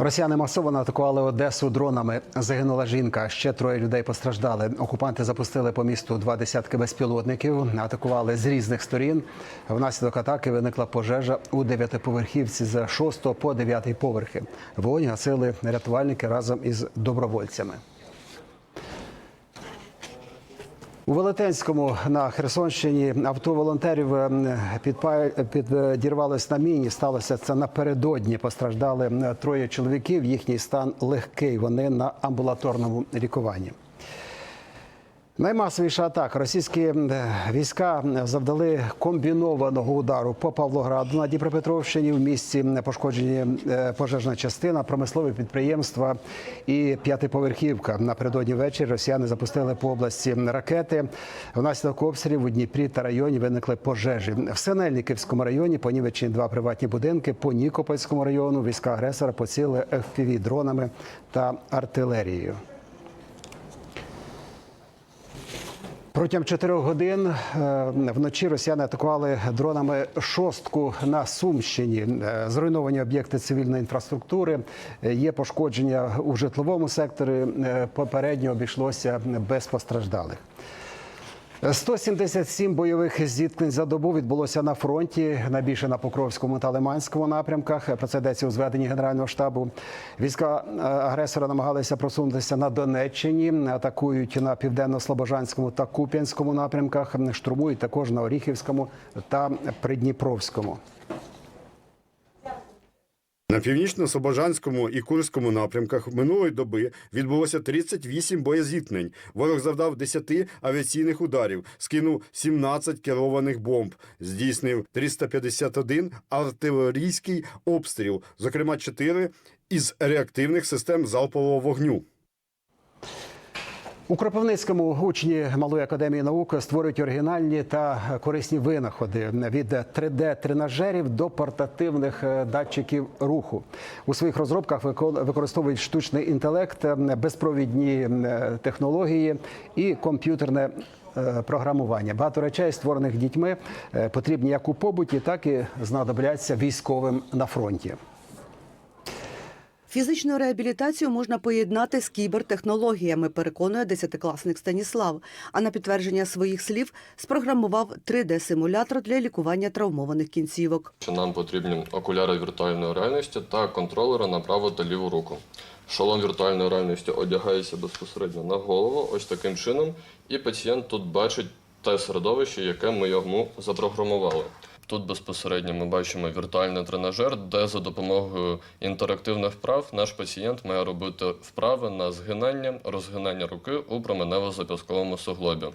Росіяни масово атакували Одесу дронами. Загинула жінка. Ще троє людей постраждали. Окупанти запустили по місту два десятки безпілотників. Атакували з різних сторін. Внаслідок атаки виникла пожежа у дев'ятиповерхівці з 6 по 9 поверхи. Вогонь гасили рятувальники разом із добровольцями. У Велетенському на Херсонщині авто волонтерів ем, підірвалось на міні. Сталося це напередодні. Постраждали троє чоловіків. Їхній стан легкий. Вони на амбулаторному лікуванні. Наймасовіша атака. Російські війська завдали комбінованого удару по Павлограду на Дніпропетровщині. В місті пошкоджені е, пожежна частина, промислові підприємства і п'ятиповерхівка. Напередодні ввечері росіяни запустили по області ракети. Внаслідок обстрілів у Дніпрі та районі виникли пожежі. В Синельниківському районі понівечені два приватні будинки. По Нікопольському району війська агресора поцілили fpv дронами та артилерією. Протягом чотирьох годин е, вночі росіяни атакували дронами шостку на Сумщині. Е, Зруйновані об'єкти цивільної інфраструктури. Е, Є пошкодження у житловому секторі. Попередньо обійшлося без постраждалих. 177 бойових зіткнень за добу відбулося на фронті, найбільше на Покровському та Лиманському напрямках. Про це йдеться у зведенні Генерального штабу. Війська е, агресора намагалися просунутися на Донеччині, атакують на південно-слобожанському та Куп'янському напрямках, штурмують також на Оріхівському та Придніпровському. На північно-Собожанському і Курському напрямках минулої доби відбулося 38 боєзіткнень. Ворог завдав 10 авіаційних ударів, скинув 17 керованих бомб, здійснив 351 артилерійський обстріл, зокрема 4 із реактивних систем залпового вогню. У Кропивницькому учні Малої академії наук створюють оригінальні та корисні винаходи від 3D-тренажерів до портативних е, датчиків руху. У своїх розробках вико- використовують штучний інтелект, безпровідні е, технології і комп'ютерне. е, Програмування багато речей, створених дітьми, потрібні як у побуті, так і знадобляться військовим на фронті. Фізичну реабілітацію можна поєднати з кібертехнологіями, переконує десятикласник Станіслав. А на підтвердження своїх слів спрограмував 3D-симулятор для лікування травмованих кінцівок. нам потрібні окуляри віртуальної реальності та контролери на праву та ліву руку. Шолом віртуальної реальності одягається безпосередньо на голову, ось таким чином, і пацієнт тут бачить те середовище, яке ми йому запрограмували. Тут безпосередньо ми бачимо віртуальний тренажер, де за допомогою інтерактивних вправ наш пацієнт має робити вправи на згинання, розгинання руки у променево-зап'язковому суглобі.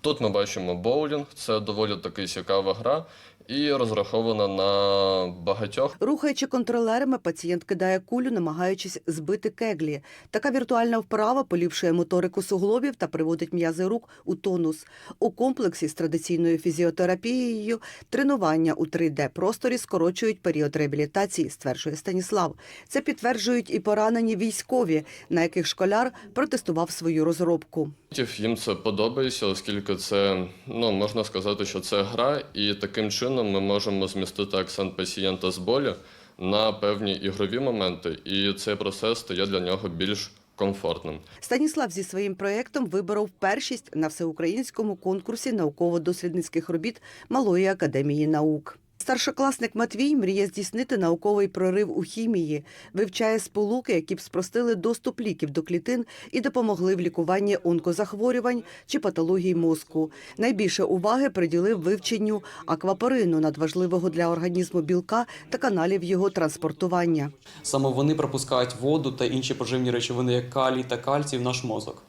Тут ми бачимо боулінг, це доволі таки цікава гра і розрахована на багатьох Рухаючи контролерами, пацієнт кидає кулю, намагаючись збити кеглі. Така віртуальна вправа поліпшує моторику суглобів та приводить м'язи рук у тонус. У комплексі з традиційною фізіотерапією тренування у 3D-просторі скорочують період реабілітації, стверджує Станіслав. Це підтверджують і поранені військові, на яких школяр протестував свою розробку. Їм це подобається, оскільки це ну можна сказати, що це гра, і таким чином ми можемо змістити акцент пацієнта з болю на певні ігрові моменти, і цей процес стає для нього більш комфортним. Станіслав зі своїм проєктом виборов першість на всеукраїнському конкурсі науково-дослідницьких робіт Малої академії наук. Старшокласник Матвій мріє здійснити науковий прорив у хімії, вивчає сполуки, які б спростили доступ ліків до клітин і допомогли в лікуванні онкозахворювань чи патологій мозку. Найбільше уваги приділив вивченню аквапорину надважливого для організму білка та каналів його транспортування. Саме вони пропускають воду та інші поживні речовини, як калій та кальцій в наш мозок.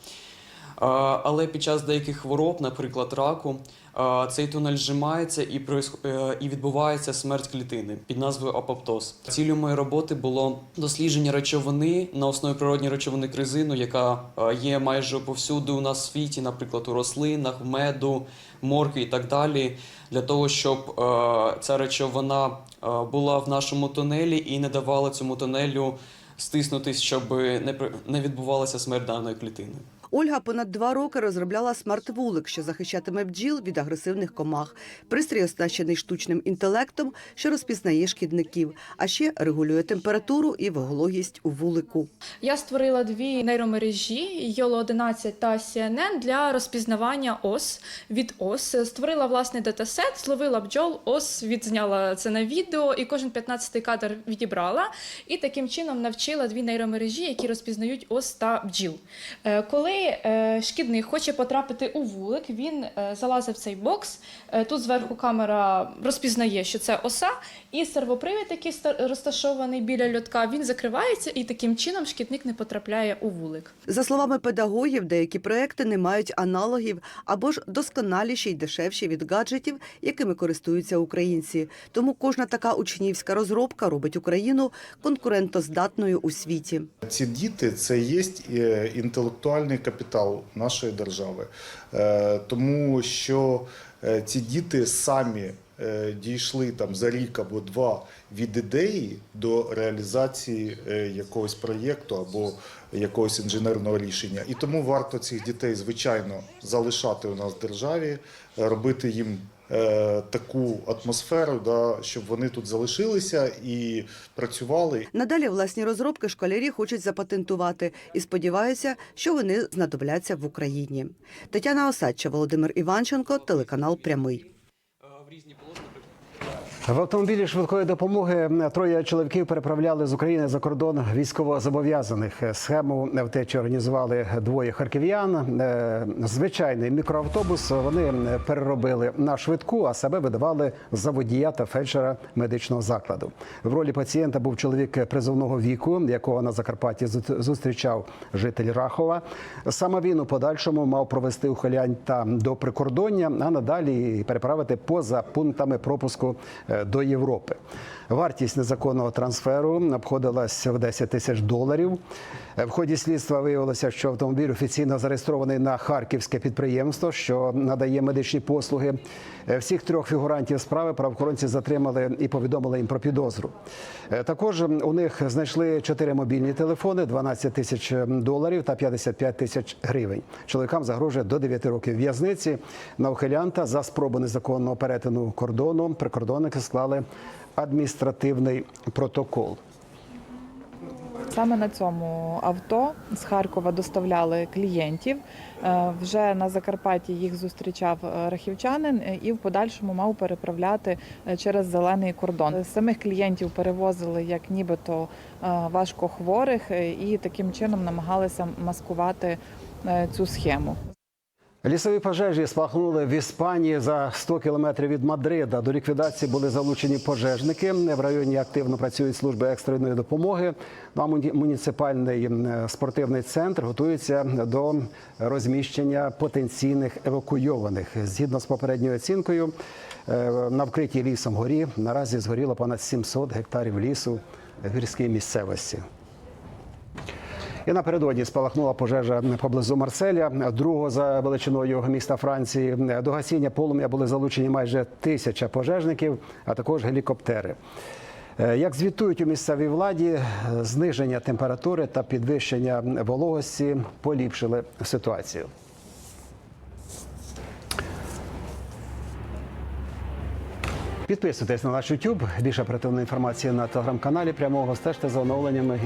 Але під час деяких хвороб, наприклад, раку, цей тунель зжимається і, е, і відбувається смерть клітини під назвою апоптоз. Цілею моєї роботи було дослідження речовини на основі природньої речовини кризину, яка є майже повсюди у нас в світі, наприклад, у рослинах, меду, моркві і так далі, для того, щоб ця речовина була в нашому тунелі і не давала цьому тунелю стиснутись, щоб не відбувалася смерть даної клітини. Ольга понад два роки розробляла смарт-вулик, що захищатиме бджіл від агресивних комах. Пристрій оснащений штучним інтелектом, що розпізнає шкідників, а ще регулює температуру і вологість у вулику. Я створила дві нейромережі YOLO-11 та CNN для розпізнавання ос від ос. Створила власний датасет, зловила бджол, ос відзняла це на відео, і кожен 15-й кадр відібрала. І таким чином навчила дві нейромережі, які розпізнають ос та бджіл. Е, Коли е, шкідник хоче потрапити у вулик, він е, залазить в цей бокс. Е, Тут зверху камера розпізнає, що це оса, і сервопривід, який розташований біля льотка, він закривається, і таким чином шкідник не потрапляє у вулик. За словами педагогів, деякі проекти не мають аналогів або ж досконаліші й дешевші від гаджетів, якими користуються українці. Тому кожна така учнівська розробка робить Україну конкурентоздатною у світі. Ці діти це є інтелектуальний капітал нашої держави, Е, тому що е, ці діти самі е, дійшли там за рік або два від ідеї до реалізації якогось проєкту або якогось інженерного рішення. І тому варто цих дітей, звичайно, залишати у нас в державі, робити їм. Е, Таку атмосферу, да, щоб вони тут залишилися і працювали, Надалі власні розробки школярі хочуть запатентувати і сподіваються, що вони знадобляться в Україні. Тетяна Осадча, Володимир Іванченко, телеканал Прямий. В автомобілі швидкої допомоги троє чоловіків переправляли з України за кордон військовозобов'язаних. Схему втечі організували двоє харків'ян. Е, Звичайний мікроавтобус вони переробили на швидку, а себе видавали за водія та фельдшера медичного закладу. В ролі пацієнта був чоловік призовного віку, якого на Закарпатті зустрічав житель Рахова. Саме він у подальшому мав провести ухилянь до прикордоння, а надалі переправити поза пунктами пропуску е, до Європи. Вартість незаконного трансферу обходилась в 10 тисяч доларів. Е, В ході слідства виявилося, що автомобіль офіційно зареєстрований на харківське підприємство, що надає медичні послуги. Е, Всіх трьох фігурантів справи правоохоронці затримали і повідомили їм про підозру. Е, Також у них знайшли чотири мобільні телефони, 12 тисяч доларів та 55 тисяч гривень. Чоловікам загрожує до 9 років в'язниці. На ухилянта за спробу незаконного перетину кордону прикордонники склали адміністративний протокол. Саме на цьому авто з Харкова доставляли клієнтів. Е, Вже на Закарпатті їх зустрічав е, рахівчанин і в подальшому мав переправляти е, через зелений кордон. Самих клієнтів перевозили як нібито важкохворих і таким чином намагалися маскувати цю схему. Лісові пожежі спахнули в Іспанії за 100 кілометрів від Мадрида. До ліквідації були залучені пожежники. В районі активно працюють служби екстреної допомоги. Ну, а муніципальний спортивний центр готується до розміщення потенційних евакуйованих. Згідно з попередньою оцінкою, е, на вкритій лісом горі наразі згоріло понад 700 гектарів лісу в гірській місцевості. І напередодні спалахнула пожежа поблизу Марселя, другого за величиною міста Франції. До гасіння полум'я були залучені майже тисяча пожежників, а також гелікоптери. Е, Як звітують у місцевій владі, зниження температури та підвищення вологості поліпшили ситуацію. Підписуйтесь на наш YouTube. Більше оперативної інформації на телеграм-каналі. Прямого стежте за оновленнями.